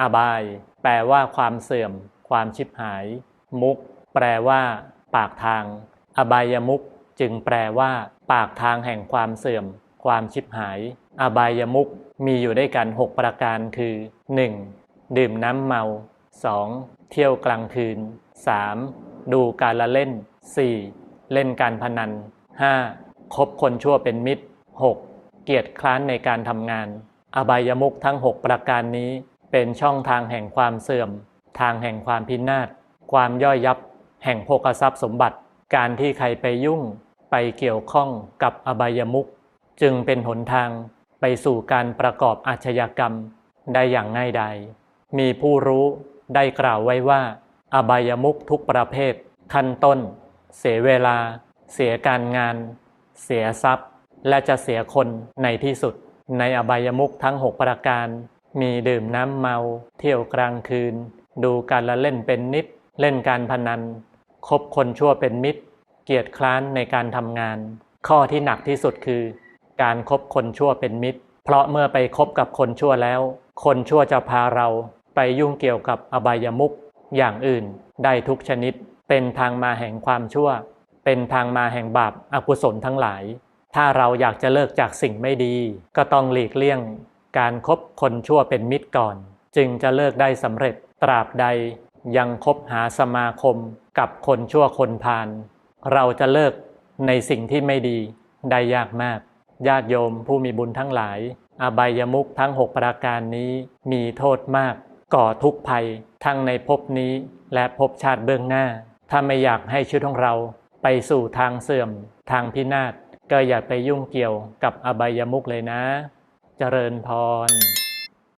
อบาย แปลว่าความเสื่อม ความชิบหาย มุก แปลว่า ปากทาง อบายมุกจึงแปลว่า ปากทางแห่งความเสื่อม ความชิบหาย อบายมุกมีอยู่ด้วยกัน 6 ประการคือ 1. ดื่มน้ำเมา 2. เที่ยวกลางคืน 3. ดูการละเล่น 4. เล่นการพนัน 5. คบคนชั่วเป็นมิตร 6. เกียรติคร้านในการทำงาน อบายมุกทั้ง 6 ประการนี้ เป็นช่องทางแห่งความเสื่อม ทางแห่งความพินาศความย่อยยับ แห่งโภคทรัพย์สมบัติ การที่ใครไปยุ่งไปเกี่ยวข้องกับอบายมุกจึงเป็นหนทางไปสู่การประกอบอาชญากรรมได้อย่างง่ายดายมีผู้รู้ได้กล่าวไว้ว่า อบายมุกทุกประเภท ขั้นต้น เสียเวลา เสียการงาน เสียทรัพย์ และจะเสียคนในที่สุด ในอบายมุกทั้ง 6 ประการ มีดื่มน้ำเมา เที่ยวกลางคืน ดูการละเล่นเป็นนิด เล่นการพนัน คบคนชั่วเป็นมิตร เกียรติคร้านในการทำงาน ข้อที่หนักที่สุดคือ การครบคนชั่วเป็นมิตร เพราะเมื่อไปคบกับคนชั่วแล้ว คนชั่วจะพาเราไปยุ่งเกี่ยวกับอบายมุกอย่างอื่นได้ทุกชนิด เป็นทางมาแห่งความชั่ว เป็นทางมาแห่งบาปอกุศลทั้งหลาย ถ้าเราอยากจะเลิกจากสิ่งไม่ดี ก็ต้องหลีกเลี่ยง การครบคนชั่วเป็นมิตรก่อน จึงจะเลิกได้สำเร็จตราบใดยังคบหาสมาคมกับคนชั่วคนพาลเราจะเลิกในสิ่งที่ไม่ดีได้ยากมาก ญาติโยมผู้มีบุญทั้งหลาย อบายมุขทั้ง6ประการนี้มีโทษมาก ก่อทุกข์ภัยทั้งในภพนี้และภพชาติเบื้องหน้า ถ้าไม่อยากให้ชีวิตของเราไปสู่ทางเสื่อม ทางพินาศก็อย่าไปยุ่งเกี่ยวกับอบายมุขเลยนะ เจริญพร